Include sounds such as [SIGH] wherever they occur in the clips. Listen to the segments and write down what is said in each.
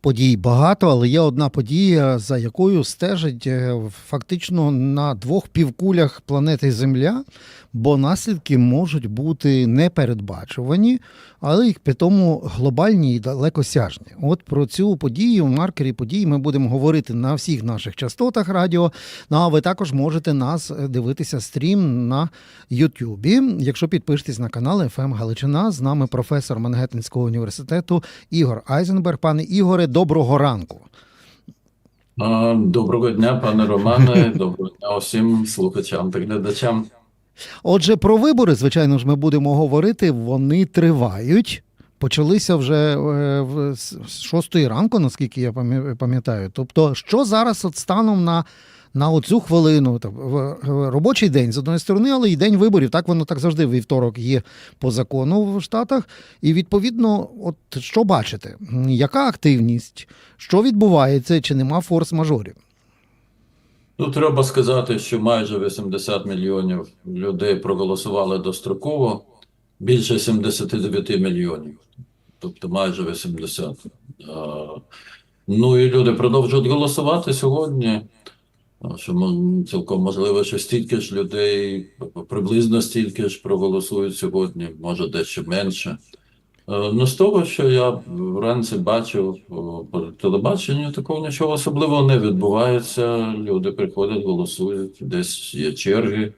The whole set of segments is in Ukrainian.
Подій багато, але є одна подія, за якою стежить е, фактично на двох півкулях планети Земля, бо наслідки можуть бути непередбачувані, але й при тому глобальні і далекосяжні. От про цю подію, маркері подій, ми будемо говорити на всіх наших частотах радіо. Ну а ви також можете нас е, дивитися стрім на Ютубі. Якщо підпишетесь на канал ФМ Галичина, з нами професор Мангеттенського університету Ігор Айзенберг. Пане Ігоре, доброго ранку. Доброго дня, пане Романе. [LAUGHS] Доброго дня усім слухачам та глядачам. Отже, про вибори, звичайно ж, ми будемо говорити. Вони тривають. Почалися вже е, з шостої ранку, наскільки я пам'ятаю. Тобто, що зараз от станом на, на оцю хвилину? В робочий день з одної сторони, але і день виборів. Так воно так завжди вівторок є по закону в Штатах. І відповідно, от що бачите? Яка активність? Що відбувається? Чи нема форс-мажорів? Ну, треба сказати, що майже 80 мільйонів людей проголосували достроково, більше 79 мільйонів, тобто майже 80. Ну і люди продовжують голосувати сьогодні. Що цілком можливо, що стільки ж людей, приблизно стільки ж проголосують сьогодні, може дещо менше. Е, Ну, з того, що я вранці бачив по телебаченню, такого нічого особливого не відбувається. Люди приходять, голосують, десь є черги,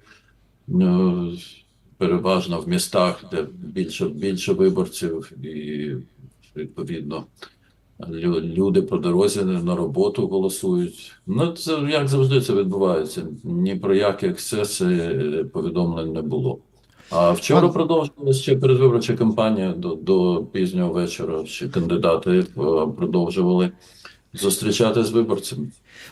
е, переважно в містах, де більше, більше виборців, і відповідно люди по дорозі на роботу голосують. Ну, це як завжди це відбувається. Ні про які ексцеси е, повідомлень не було. А вчора продовжувалася ще передвиборча кампанія до, до пізнього вечора. Ще кандидати е, продовжували зустрічати з виборцями.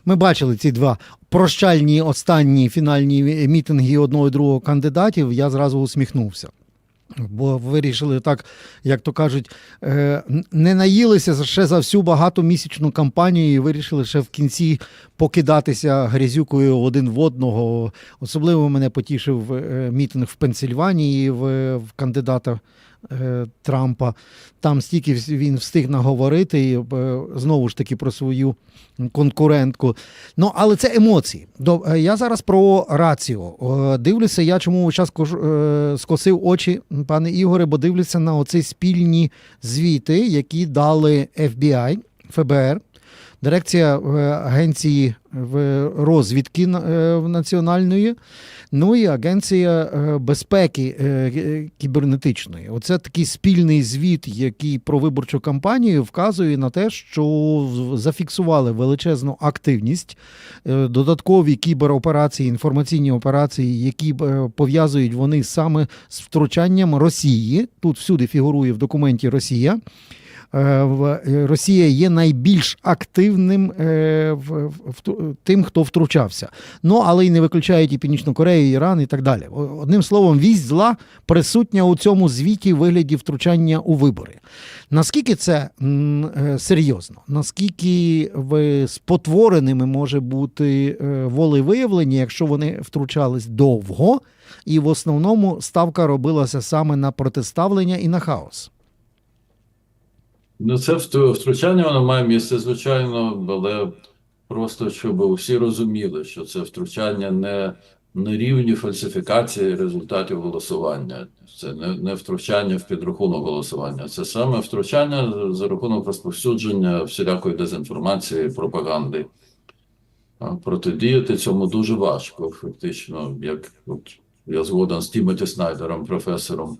Ми бачили ці два прощальні останні фінальні мітинги одного і другого кандидатів. Я зразу усміхнувся. Бо вирішили так, як то кажуть, е, не наїлися ще за всю багатомісячну кампанію і вирішили ще в кінці покидатися грязюкою один в одного. Особливо мене потішив е, мітинг в Пенсильванії в, в кандидата Трампа. Там стільки він встиг наговорити, і, е, знову ж таки про свою конкурентку. Ну, але це емоції. Е, я зараз про раціо. Е, Дивлюся, я чому час скосив очі, пане Ігоре, бо дивлюся на оці спільні звіти, які дали FBI, ФБР, дирекція е, агенції розвідки е, національної, ну і агенція е, безпеки кібернетичної. Оце такий спільний звіт, який про виборчу кампанію вказує на те, що зафіксували величезну активність, додаткові кібероперації, інформаційні операції, які пов'язують вони саме з втручанням Росії. Тут всюди фігурує в документі Росія. Е, е, Росія є найбільш активним е, в, тим, хто втручався. Ну, але й не виключають і Північну Корею, Іран і так далі. Одним словом, вість зла присутня у цьому звіті вигляді втручання у вибори. Наскільки це серйозно? Наскільки спотвореними може бути волевиявлення, якщо вони втручались довго, і в основному ставка робилася саме на протиставлення і на хаос? Ну, це втр- втручання воно має місце, звичайно, але просто щоб усі розуміли, що це втручання не на рівні фальсифікації результатів голосування. Це не, не втручання в підрахунок голосування. Це саме втручання за рахунок розповсюдження всілякої дезінформації, пропаганди. А Протидіяти цьому дуже важко, фактично, як от я згоден з Тімоті Снайдером, професором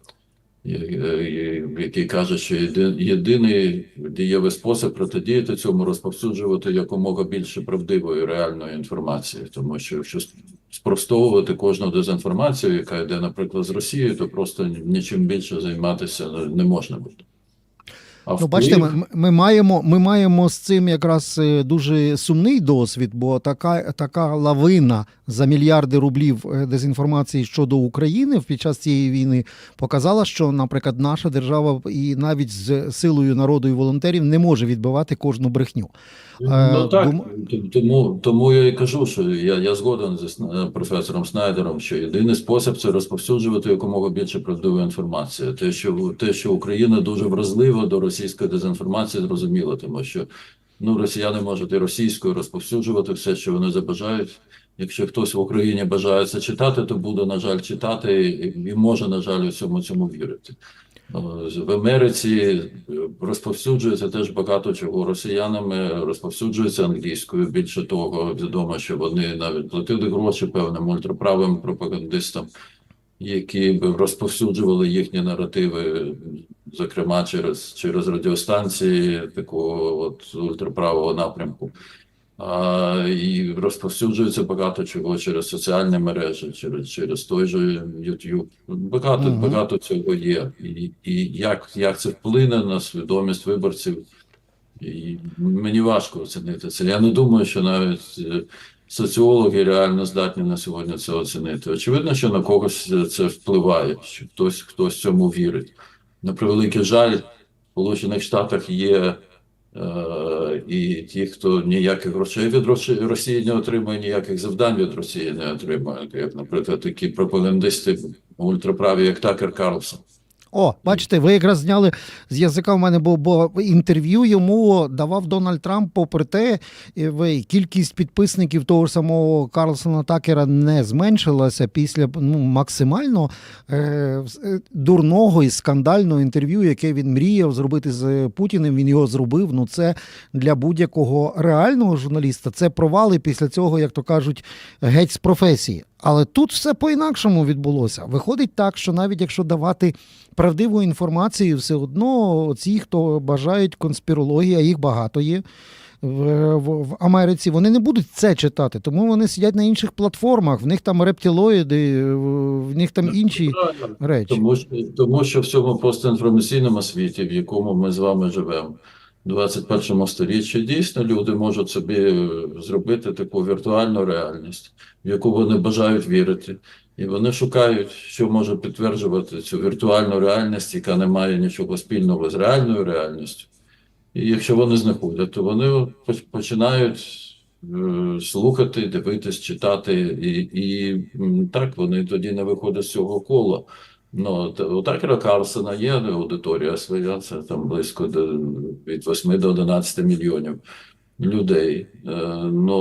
який каже, що єди- єдиний дієвий спосіб протидіяти цьому розповсюджувати якомога більше правдивої реальної інформації, тому що якщо спростовувати кожну дезінформацію, яка йде, наприклад, з Росії, то просто нічим більше займатися не можна буде. А Ну, бачите, ми, ми, маємо, ми маємо з цим якраз е, дуже сумний досвід, бо така, така лавина за мільярди рублів е, дезінформації щодо України під час цієї війни показала, що, наприклад, наша держава і навіть з силою народу і волонтерів не може відбивати кожну брехню. Е, Ну так, т- тому, тому я і кажу, що я, я згоден зі Сна- професором Снайдером, що єдиний спосіб це розповсюджувати якомога більше правдивої інформації. Те, що те, що Україна дуже вразлива до російської дезінформації, зрозуміло, тому що ну росіяни можуть і російською розповсюджувати все, що вони забажають. Якщо хтось в Україні бажає це читати, то буде, на жаль, читати і, і може, на жаль, у цьому цьому вірити. Е, В Америці розповсюджується теж багато чого росіянами, розповсюджується англійською. Більше того, відомо, що вони навіть платили гроші певним ультраправим пропагандистам, які б розповсюджували їхні наративи, зокрема через, через радіостанції такого от ультраправого напрямку. А, і розповсюджується багато чого через соціальні мережі, через, через той же YouTube. Багато, Мгм. багато цього є. І, і як, як це вплине на свідомість виборців, і мені важко оцінити це. Я не думаю, що навіть е, соціологи реально здатні на сьогодні це оцінити. Очевидно, що на когось це впливає, що хтось, хтось цьому вірить. На превеликий жаль, в Сполучених Штатах є і ті, хто ніяких грошей від Росії не отримує, ніяких завдань від Росії не отримує, як, наприклад, такі пропагандисти ультраправі, як Такер Карлсон. О, бачите, ви якраз зняли з язика в мене, бо, бо інтерв'ю йому давав Дональд Трамп, попри те, ви- кількість підписників того ж самого Карлсона Такера не зменшилася після ну, максимально е, е, дурного і скандального інтерв'ю, яке він мріяв зробити з Путіним. Він його зробив. Ну, це для будь-якого реального журналіста це провали після цього, як то кажуть, геть з професії. Але тут все по-інакшому відбулося. Виходить так, що навіть якщо давати правдиву інформацію, все одно ці, хто бажають конспірології, а їх багато є в, в, в Америці, вони не будуть це читати, тому вони сидять на інших платформах. В них там рептилоїди, в них там інші речі. Тому що, тому що в цьому постінформаційному світі, в якому ми з вами живемо, 21 сторіччі, дійсно люди можуть собі е, зробити таку віртуальну реальність, в яку вони бажають вірити. І вони шукають, що може підтверджувати цю віртуальну реальність, яка не має нічого спільного з реальною реальністю. І якщо вони знаходять, то вони починають е, слухати, дивитись, читати, і, і так вони тоді не виходять з цього кола. Ну, у Такера Карлсона є аудиторія своя, це там близько від 8 до 11 мільйонів людей. Е, ну,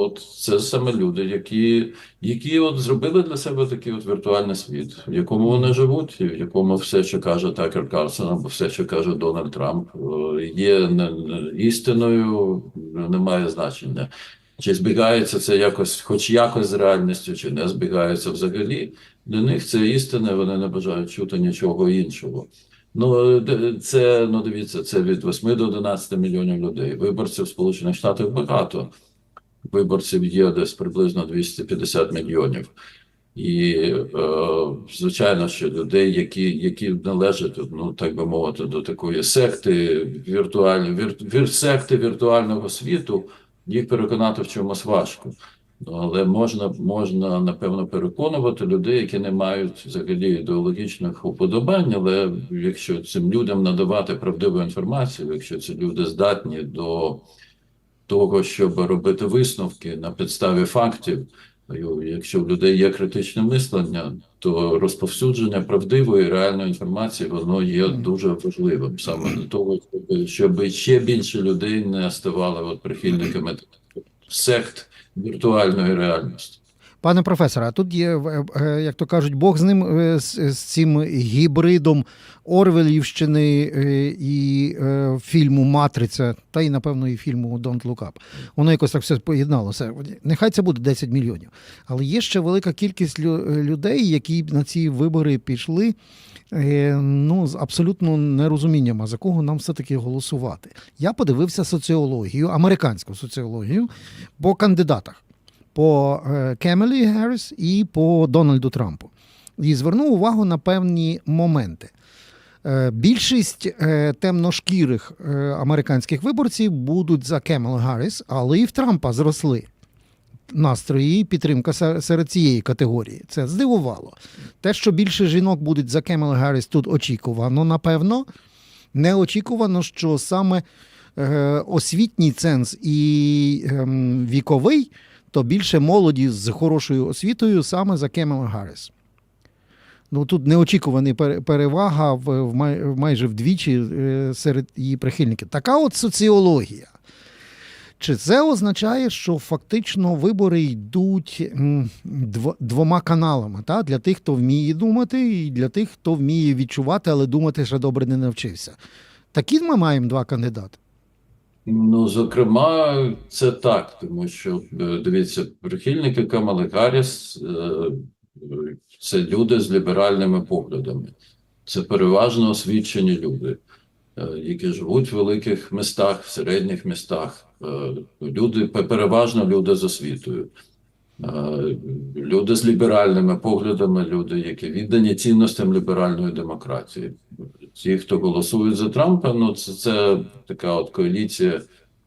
от це саме люди, які, які от зробили для себе такий от віртуальний світ, в якому вони живуть, і в якому все, що каже Такер Карлсон, або все, що каже Дональд Трамп, е, є істиною, не має значення. Чи збігається це якось, хоч якось з реальністю, чи не збігається взагалі. Для них це істина, вони не бажають чути нічого іншого. Ну, це, ну дивіться, це від 8 до 11 мільйонів людей. Виборців Сполучених Штатах багато. Виборців є десь приблизно 250 мільйонів. І, е, звичайно, що людей, які, які належать, ну так би мовити, до такої секти, віртуальної, вір, вір, секти віртуального світу, їх переконати в чомусь важко. Але можна, можна напевно переконувати людей, які не мають взагалі ідеологічних уподобань. Але якщо цим людям надавати правдиву інформацію, якщо ці люди здатні до того, щоб робити висновки на підставі фактів, якщо в людей є критичне мислення, то розповсюдження правдивої реальної інформації воно є дуже важливим саме для того, щоб ще більше людей не ставали от прихильниками сект віртуальної реальності. Пане професоре, а тут є, е, е, як то кажуть, Бог з ним е, з, з цим гібридом Орвелівщини і фільму Матриця, та й, напевно, і фільму Don't Look Up. Воно якось так все поєдналося. Нехай це буде 10 мільйонів. Але є ще велика кількість людей, які на ці вибори пішли. Ну, з абсолютно нерозумінням, а за кого нам все-таки голосувати. Я подивився соціологію, американську соціологію по кандидатах по е, Кемелі Герріс і по Дональду Трампу. І звернув увагу на певні моменти. Е, Більшість е, темношкірих американських виборців будуть за Кемел Гарріс, але і в Трампа зросли. настрої і підтримка серед цієї категорії. Це здивувало. Те, що більше жінок будуть за Кемел Гарріс, тут очікувано, напевно. Неочікувано, що саме освітній ценз і ем, віковий, то більше молоді з хорошою освітою саме за Кемел Гарріс. Ну тут неочікувана перевага в, в, май, майже вдвічі е, серед її прихильників. Така от соціологія. Чи це означає, що фактично вибори йдуть двома каналами? Та? Для тих, хто вміє думати, і для тих, хто вміє відчувати, але думати ще добре не навчився. Такі ми маємо два кандидати. Ну, зокрема, це так, тому що е, дивіться, прихильники Камали Гарріс е, це люди з ліберальними поглядами. Це переважно освічені люди, е, які живуть в великих містах, в середніх містах. Люди, переважно люди з освітою. Е, Люди з ліберальними поглядами, люди, які віддані цінностям ліберальної демократії. Ті, хто голосують за Трампа, ну це, це така от коаліція.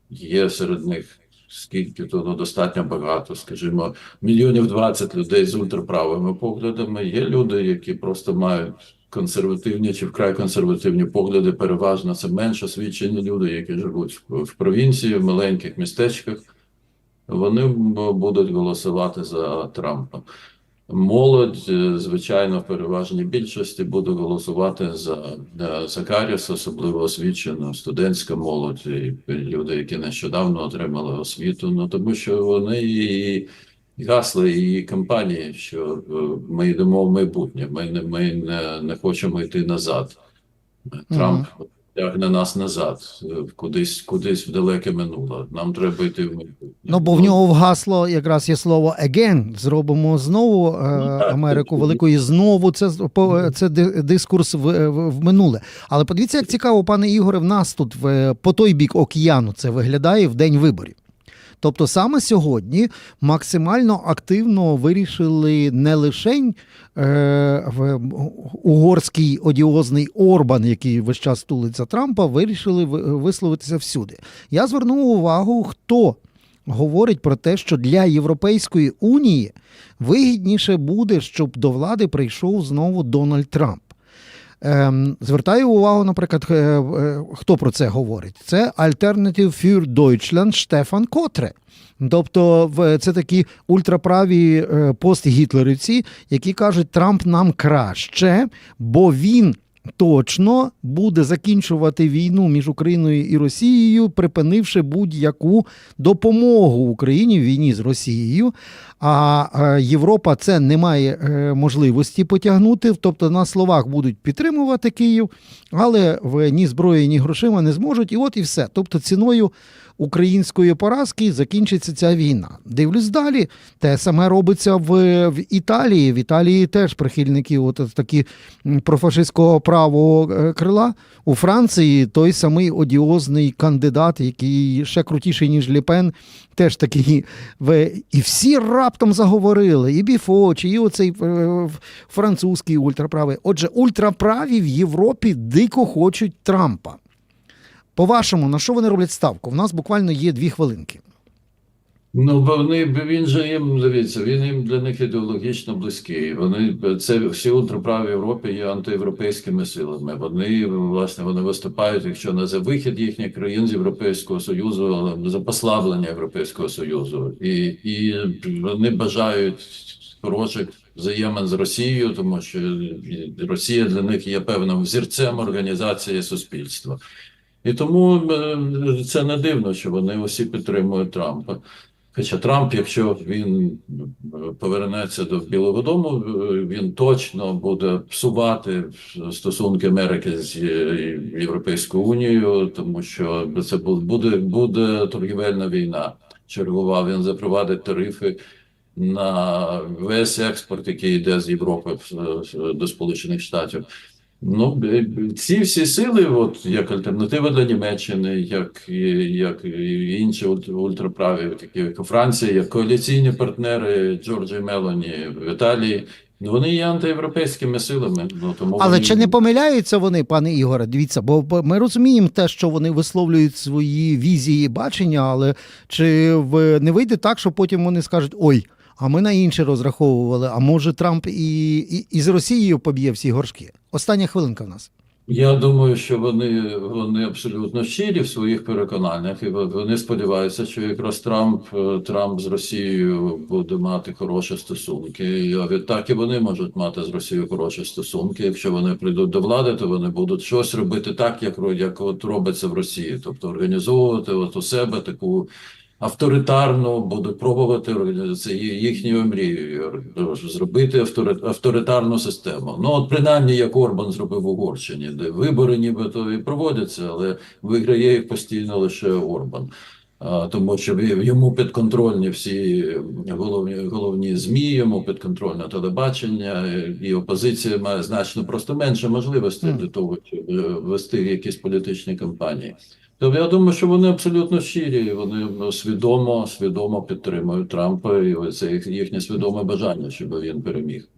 Є серед них скільки то ну, достатньо багато, скажімо, мільйонів 20 людей з ультраправими поглядами. Є люди, які просто мають консервативні чи вкрай консервативні погляди. Переважно це менш освічені люди, які живуть в провінції, в маленьких містечках. Вони будуть голосувати за Трампа. Молодь, е, звичайно, в переважній більшості буде голосувати за, е, за Гарріс, особливо освічена студентська молодь, і люди, які нещодавно отримали освіту. Ну тому що вони і гасли і кампанії, що е, ми йдемо в майбутнє. Ми не ми не, не хочемо йти назад. Трамп тягне нас назад, е, кудись, кудись в далеке минуле. Нам треба йти в майбутнє. Ну, бо в нього в гасло якраз є слово again. Зробимо знову е, Америку так. великою. Знову це це дискурс в, в, в минуле. Але подивіться, як цікаво, пане Ігоре, в нас тут в по той бік океану це виглядає в день виборів. Тобто саме сьогодні максимально активно вирішили не лише е, угорський одіозний Орбан, який весь час тулиться Трампа, вирішили висловитися всюди. Я звернув увагу, хто говорить про те, що для Європейської унії вигідніше буде, щоб до влади прийшов знову Дональд Трамп. Ем, звертаю увагу, наприклад, е, е, хто про це говорить? Це Alternative für Deutschland Штефан Котре. Тобто, це такі ультраправі е, постгітлерівці, які кажуть, Трамп нам краще, бо він точно буде закінчувати війну між Україною і Росією, припинивши будь-яку допомогу Україні в війні з Росією. А е, Європа це не має е, можливості потягнути. Тобто на словах будуть підтримувати Київ, але в ні зброї, ні грошима не зможуть. І от і все. Тобто ціною української поразки закінчиться ця війна. Дивлюсь далі. Те саме робиться в, в Італії. В Італії теж прихильники от такі профашистського правого е, крила. У Франції той самий одіозний кандидат, який ще крутіший, ніж Ліпен, теж такий. І всі раптом заговорили. І Біфочі, і оцей е, французький ультраправий. Отже, ультраправі в Європі дико хочуть Трампа. По-вашому, на що вони роблять ставку? У нас буквально є дві хвилинки. Ну, бо вони він же їм дивіться, він їм для них ідеологічно близький. Вони це всі ультраправі Європі є антиєвропейськими силами. Вони власне вони виступають, якщо не за вихід їхніх країн з Європейського Союзу, але за послаблення Європейського Союзу, і, і вони бажають хороших взаємин з Росією, тому що Росія для них є певним взірцем організації суспільства. І тому е, це не дивно, що вони усі підтримують Трампа. Хоча Трамп, якщо він е, повернеться до Білого Дому, е, він точно буде псувати стосунки Америки з е, Європейською Унією, тому що це буде, буде торгівельна війна. Чергова він запровадить тарифи на весь експорт, який йде з Європи до Сполучених Штатів. Ну, е, ці всі сили, от як альтернатива для Німеччини, як, як і інші ультраправі, такі як Франція, як коаліційні партнери Джорджі Мелоні в Італії, Ну, Вони є антиєвропейськими силами. Ну, тому Але вони... чи не помиляються вони, пане Ігоре? Дивіться, бо ми розуміємо те, що вони висловлюють свої візії і бачення, але чи не вийде так, що потім вони скажуть: ой, а ми на інше розраховували, а може Трамп і, і, і з Росією поб'є всі горшки? Остання хвилинка в нас. Я думаю, що вони, вони абсолютно щирі в своїх переконаннях, і вони сподіваються, що якраз Трамп, е, Трамп з Росією буде мати хороші стосунки. А відтак і вони можуть мати з Росією хороші стосунки. Якщо вони прийдуть до влади, то вони будуть щось робити так, як, як от робиться в Росії, тобто організовувати от у себе таку. Авторитарну будуть пробувати це їхньою мрією зробити автори- авторитарну систему. Ну от принаймні як Орбан зробив в Угорщині, де вибори нібито і проводяться, але виграє їх постійно лише Орбан. Тому що йому підконтрольні всі головні головні змі, йому підконтрольне телебачення, і опозиція має значно просто менше можливостей Мгм. для того, щоб е, вести якісь політичні кампанії. Тобто я думаю, що вони абсолютно щирі, вони свідомо, свідомо підтримують Трампа, і це їх, їхнє свідоме бажання, щоб він переміг.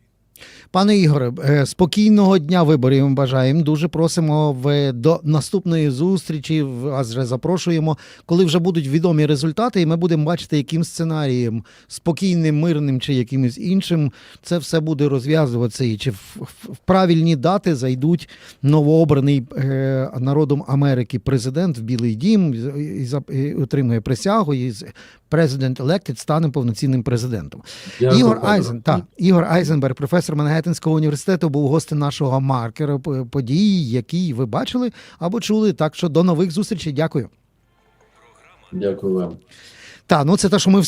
Пане Ігоре, е, спокійного дня виборів вам бажаємо. Дуже просимо в до наступної зустрічі. Вас вже запрошуємо, коли вже будуть відомі результати, і ми будемо бачити, яким сценарієм спокійним, мирним чи якимось іншим це все буде розв'язуватися, і чи в, правильні дати зайдуть новообраний е, народом Америки президент в Білий Дім і, отримує присягу, і президент elected стане повноцінним президентом. Дякую, Ігор. Айзен, так, Ігор Айзенберг, професор Мангеттенського університету, був гостем нашого маркера події, подій, які ви бачили або чули. Так що до нових зустрічей. Дякую. Дякую вам. Та ну це те, що ми